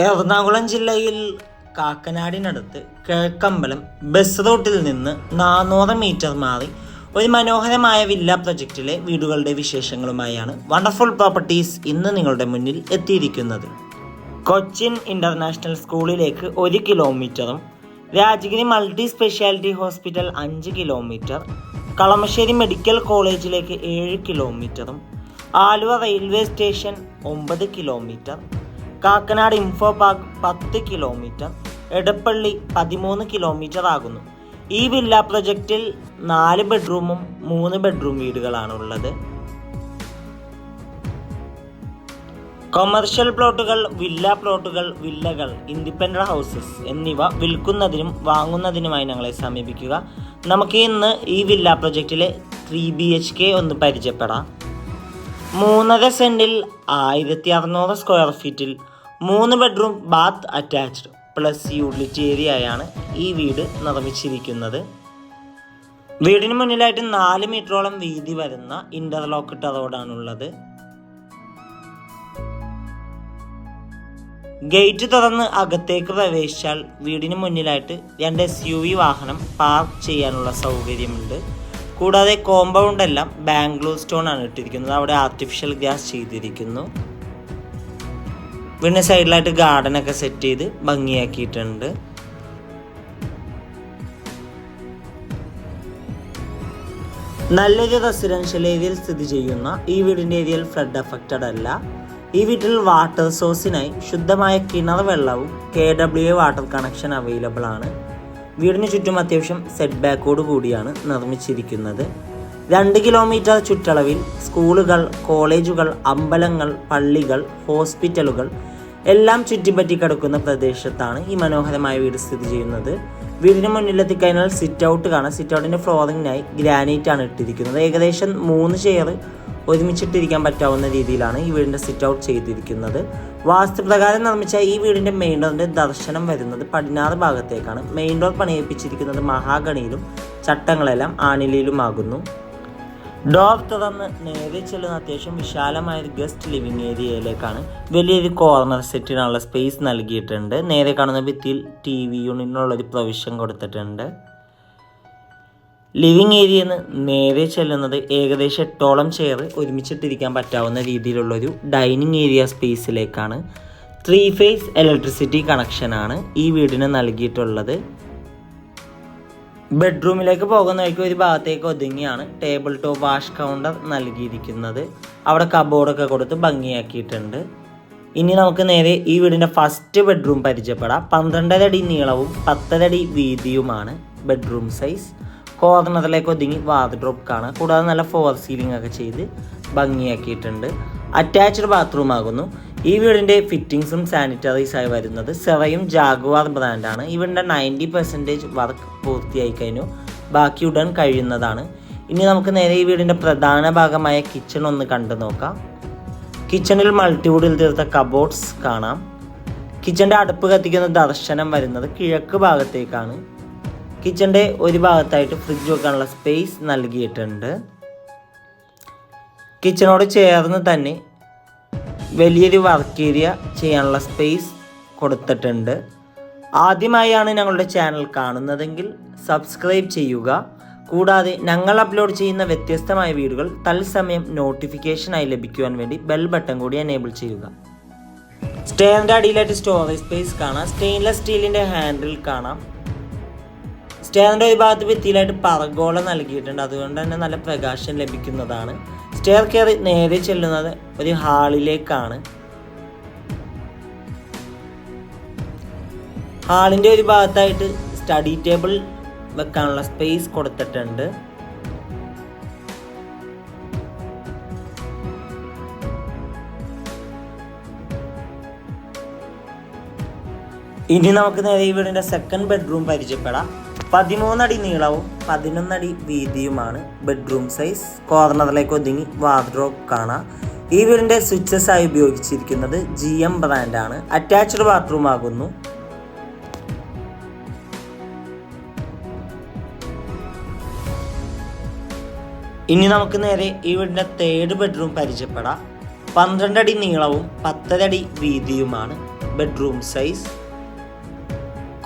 എറണാകുളം ജില്ലയിൽ കാക്കനാടിനടുത്ത് കിഴക്കമ്പലം ബസ് റൂട്ടിൽ നിന്ന് നാനൂറ് മീറ്റർ മാറി ഒരു മനോഹരമായ വില്ല പ്രൊജക്റ്റിലെ വീടുകളുടെ വിശേഷങ്ങളുമായാണ് വണ്ടർഫുൾ പ്രോപ്പർട്ടീസ് ഇന്ന് നിങ്ങളുടെ മുന്നിൽ എത്തിയിരിക്കുന്നത്. കൊച്ചിൻ ഇന്റർനാഷണൽ സ്കൂളിലേക്ക് ഒരു കിലോമീറ്ററും രാജഗിരി മൾട്ടി സ്പെഷ്യാലിറ്റി ഹോസ്പിറ്റൽ അഞ്ച് കിലോമീറ്റർ കളമശ്ശേരി മെഡിക്കൽ കോളേജിലേക്ക് ഏഴ് കിലോമീറ്ററും ആലുവ റെയിൽവേ സ്റ്റേഷൻ ഒമ്പത് കിലോമീറ്റർ കാക്കനാട് ഇൻഫോ പാർക്ക് പത്ത് കിലോമീറ്റർ എടപ്പള്ളി പതിമൂന്ന് കിലോമീറ്റർ ആകുന്നു. ഈ വില്ല പ്രൊജക്റ്റിൽ നാല് ബെഡ്റൂമും മൂന്ന് ബെഡ്റൂം വീടുകളാണ് ഉള്ളത് കൊമേർഷ്യൽ പ്ലോട്ടുകൾ വില്ല പ്ലോട്ടുകൾ വില്ലകൾ ഇൻഡിപെൻഡന്റ് ഹൗസസ് എന്നിവ വിൽക്കുന്നതിനും വാങ്ങുന്നതിനുമായി ഞങ്ങളെ സമീപിക്കുക. നമുക്ക് ഇന്ന് ഈ വില്ല പ്രൊജക്റ്റിലെ ത്രീ ബി എച്ച് കെ ഒന്ന് പരിചയപ്പെടാം. മൂന്നര സെന്റിൽ ആയിരത്തി അറുന്നൂറ് സ്ക്വയർ ഫീറ്റിൽ മൂന്ന് bedroom bath attached plus utility ഏരിയയാണ് ഈ വീട് നിർമ്മിച്ചിരിക്കുന്നത്. വീടിന് മുന്നിലായിട്ട് നാല് മീറ്ററോളം വീതി വരുന്ന ഇന്റർലോക്ക് റോഡാണുള്ളത്. ഗേറ്റ് തുറന്ന് അകത്തേക്ക് പ്രവേശിച്ചാൽ വീടിന് മുന്നിലായിട്ട് രണ്ട് എസ് യു വി വാഹനം പാർക്ക് ചെയ്യാനുള്ള സൗകര്യമുണ്ട്. കൂടാതെ കോമ്പൗണ്ട് എല്ലാം ബാംഗ്ലൂർ സ്റ്റോൺ ആണ് ഇട്ടിരിക്കുന്നത്. അവിടെ ആർട്ടിഫിഷ്യൽ ഗ്യാസ് ചെയ്തിരിക്കുന്നു. വീടിന് സൈഡിലായിട്ട് ഗാർഡൻ ഒക്കെ സെറ്റ് ചെയ്ത് ഭംഗിയാക്കിയിട്ടുണ്ട്. നല്ലൊരു റെസിഡൻഷ്യൽ ഏരിയയിൽ സ്ഥിതി ചെയ്യുന്ന ഈ വീടിന്റെ ഏരിയയിൽ ഫ്ലഡ് അഫക്റ്റഡ് അല്ല. ഈ വീട്ടിൽ വാട്ടർ സോഴ്സിനായി ശുദ്ധമായ കിണർ വെള്ളവും K W A water connection available ആണ്. വീടിന് ചുറ്റും അത്യാവശ്യം സെറ്റ് ബാക്കോട് കൂടിയാണ് നിർമ്മിച്ചിരിക്കുന്നത്. രണ്ട് കിലോമീറ്റർ ചുറ്റളവിൽ സ്കൂളുകൾ കോളേജുകൾ അമ്പലങ്ങൾ പള്ളികൾ ഹോസ്പിറ്റലുകൾ എല്ലാം ചുറ്റിപ്പറ്റി കിടക്കുന്ന പ്രദേശത്താണ് ഈ മനോഹരമായ വീട് സ്ഥിതി ചെയ്യുന്നത്. വീടിന് മുന്നിലെത്തിക്കഴിഞ്ഞാൽ സിറ്റ് ഔട്ട് കാണാം. സിറ്റ് ഔട്ടിന്റെ ഫ്ലോറിങ്ങിനായി ഗ്രാനൈറ്റ് ആണ് ഇട്ടിരിക്കുന്നത്. ഏകദേശം മൂന്ന് ചെയർ ഒരുമിച്ചിട്ടിരിക്കാൻ പറ്റാവുന്ന രീതിയിലാണ് ഈ വീടിന്റെ സിറ്റ് ഔട്ട് ചെയ്തിരിക്കുന്നത്. വാസ്തുപ്രകാരം നിർമ്മിച്ച ഈ വീടിന്റെ മെയിൻ ഡോറിന്റെ ദർശനം വരുന്നത് പടിഞ്ഞാറ് ഭാഗത്തേക്കാണ്. മെയിൻ ഡോർ പണിയിപ്പിച്ചിരിക്കുന്നത് മഹാഗണിയിലും ചട്ടങ്ങളെല്ലാം ആണിലയിലുമാകുന്നു ഡോർ തുറന്ന് നേരെ ചെല്ലുന്ന അത്യാവശ്യം വിശാലമായ ഒരു ഗസ്റ്റ് ലിവിംഗ് ഏരിയയിലേക്കാണ് വലിയൊരു കോർണർ സെറ്റിനുള്ള സ്പേസ് നൽകിയിട്ടുണ്ട്. നേരെ കാണുന്ന ഭിത്തിയിൽ ടി വി യൂണിറ്റിനുള്ളൊരു പ്രൊവിഷൻ കൊടുത്തിട്ടുണ്ട്. ലിവിംഗ് ഏരിയയിൽ നിന്ന് നേരെ ചെല്ലുന്നത് ഏകദേശം എട്ടോളം ചെയർ ഒരുമിച്ചിട്ടിരിക്കാൻ പറ്റാവുന്ന രീതിയിലുള്ളൊരു ഡൈനിങ് ഏരിയ സ്പേസിലേക്കാണ് ത്രീ ഫേസ് ഇലക്ട്രിസിറ്റി കണക്ഷനാണ് ഈ വീടിന് നൽകിയിട്ടുള്ളത്. ബെഡ്റൂമിലേക്ക് പോകുന്ന വഴിക്ക് ഒരു ഭാഗത്തേക്ക് ഒതുങ്ങിയാണ് ടേബിൾ ടോപ്പ് വാഷ് കൗണ്ടർ നൽകിയിരിക്കുന്നത്. അവിടെ കബോർഡൊക്കെ കൊടുത്ത് ഭംഗിയാക്കിയിട്ടുണ്ട്. ഇനി നമുക്ക് നേരെ ഈ വീടിന്റെ ഫസ്റ്റ് ബെഡ്റൂം പരിചയപ്പെടാം. പന്ത്രണ്ടര അടി നീളവും പത്തര അടി വീതിയുമാണ് ബെഡ്റൂം സൈസ് കോർണറിലേക്ക് ഒതുങ്ങി വാർഡ്രോപ്പ് കാണാം. കൂടാതെ നല്ല ഫോർ സീലിംഗ് ഒക്കെ ചെയ്ത് ഭംഗിയാക്കിയിട്ടുണ്ട്. അറ്റാച്ച്ഡ് ബാത്റൂം ആകുന്നു. ഈ വീടിന്റെ ഫിറ്റിങ്സും സാനിറ്ററൈസ് ആയി വരുന്നത് സെറയും ജാഗുവാർ ബ്രാൻഡാണ്. വീടിന്റെ നയന്റി പെർസെന്റേജ് വർക്ക് പൂർത്തിയായി കഴിഞ്ഞു. ബാക്കി ഉടൻ കഴിയുന്നതാണ്. ഇനി നമുക്ക് നേരെ ഈ വീടിന്റെ പ്രധാന ഭാഗമായ കിച്ചൺ ഒന്ന് കണ്ടു നോക്കാം. കിച്ചണിൽ മൾട്ടിവുഡിൽ തീർത്ത കബോർഡ്സ് കാണാം. കിച്ചന്റെ അടുപ്പ് കത്തിക്കുന്ന ദർശനം വരുന്നത് കിഴക്ക് ഭാഗത്തേക്കാണ്. കിച്ചന്റെ ഒരു ഭാഗത്തായിട്ട് ഫ്രിഡ്ജ് വെക്കാനുള്ള സ്പേസ് നൽകിയിട്ടുണ്ട്. കിച്ചണോട് ചേർന്ന് തന്നെ വലിയൊരു വർക്ക് ഏരിയ ചെയ്യാനുള്ള സ്പേസ് കൊടുത്തിട്ടുണ്ട്. ആദ്യമായാണ് ഞങ്ങളുടെ ചാനൽ കാണുന്നതെങ്കിൽ സബ്സ്ക്രൈബ് ചെയ്യുക. കൂടാതെ ഞങ്ങൾ അപ്ലോഡ് ചെയ്യുന്ന വ്യത്യസ്തമായ വീഡിയോകൾ തത്സമയം നോട്ടിഫിക്കേഷനായി ലഭിക്കുവാൻ വേണ്ടി ബെൽ ബട്ടൺ കൂടി എനേബിൾ ചെയ്യുക. സ്റ്റെയറിന്റെ അടിയിലായിട്ട് സ്റ്റോറേജ് സ്പേസ് കാണാം. സ്റ്റെയിൻലെസ് സ്റ്റീലിന്റെ ഹാൻഡിൽ കാണാം. സ്റ്റെയറിന്റെ ഒരു ഭാഗത്ത് ഭിത്തിയിലായിട്ട് പറഗോള നൽകിയിട്ടുണ്ട്. അതുകൊണ്ട് തന്നെ നല്ല പ്രകാശം ലഭിക്കുന്നതാണ്. സ്റ്റെയർ കയറി നേരെ ചെല്ലുന്നത് ഒരു ഹാളിലേക്കാണ്. ഹാളിന്റെ ഒരു ഭാഗത്തായിട്ട് സ്റ്റഡി ടേബിൾ വെക്കാനുള്ള സ്പേസ് കൊടുത്തിട്ടുണ്ട്. ഇനി നമുക്ക് നേരെ ഈ വീടിന്റെ സെക്കൻഡ് ബെഡ്റൂം പരിചയപ്പെടാം. പതിമൂന്നടി നീളവും പതിനൊന്നടി വീതിയുമാണ് ബെഡ്റൂം സൈസ് കോർണറിലേക്ക് ഒതുങ്ങി വാർഡ്രോബ് കാണാം. ഈ വീടിന്റെ സ്വിച്ചസ് ആയി ഉപയോഗിച്ചിരിക്കുന്നത് ജി എം ബ്രാൻഡാണ് അറ്റാച്ച്ഡ് ബാത്റൂം ആകുന്നു. ഇനി നമുക്ക് നേരെ ഈ വീടിന്റെ തേർഡ് ബെഡ്റൂം പരിചയപ്പെടാം. പന്ത്രണ്ടടി നീളവും പത്തരടി വീതിയുമാണ് ബെഡ്റൂം സൈസ്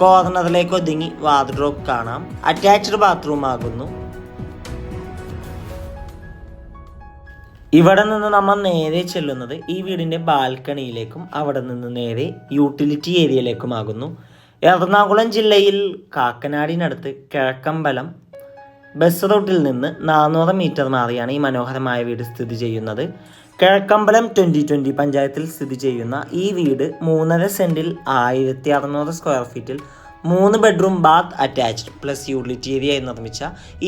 കോർണറിലേക്ക് ഒതുങ്ങി വാർഡ്രോബ് കാണാം. അറ്റാച്ച്ഡ് ബാത്റൂം ആകുന്നു. ഇവിടെ നിന്ന് നമ്മൾ നേരെ ചെല്ലുന്നത് ഈ വീടിന്റെ ബാൽക്കണിയിലേക്കും അവിടെ നിന്ന് നേരെ യൂട്ടിലിറ്റി ഏരിയയിലേക്കുമാകുന്നു എറണാകുളം ജില്ലയിൽ കാക്കനാടിനടുത്ത് കിഴക്കമ്പലം ബസ് റൂട്ടിൽ നിന്ന് നാനൂറ് മീറ്റർ മാറിയാണ് ഈ മനോഹരമായ വീട് സ്ഥിതി ചെയ്യുന്നത്. കിഴക്കമ്പലം ട്വന്റി ട്വന്റി പഞ്ചായത്തിൽ സ്ഥിതി ചെയ്യുന്ന ഈ വീട് മൂന്നര സെന്റിൽ ആയിരത്തി അറുന്നൂറ് സ്ക്വയർ ഫീറ്റിൽ മൂന്ന് bedroom bath attached plus utility ഏരിയയായി നിർമ്മിച്ച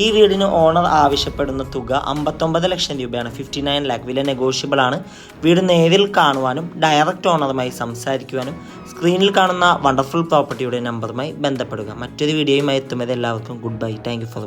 ഈ വീടിന് ഓണർ ആവശ്യപ്പെടുന്ന തുക അമ്പത്തൊമ്പത് ലക്ഷം രൂപയാണ്. ഫിഫ്റ്റി നയൻ ലാക്ക് വില നെഗോഷ്യബിൾ ആണ്. വീട് നേരിൽ കാണുവാനും ഡയറക്റ്റ് ഓണറുമായി സംസാരിക്കുവാനും സ്ക്രീനിൽ കാണുന്ന വണ്ടർഫുൾ പ്രോപ്പർട്ടിയുടെ നമ്പറുമായി ബന്ധപ്പെടുക. മറ്റൊരു വീഡിയോയുമായി എത്തുന്നത് എല്ലാവർക്കും ഗുഡ് ബൈ താങ്ക് ഫോർ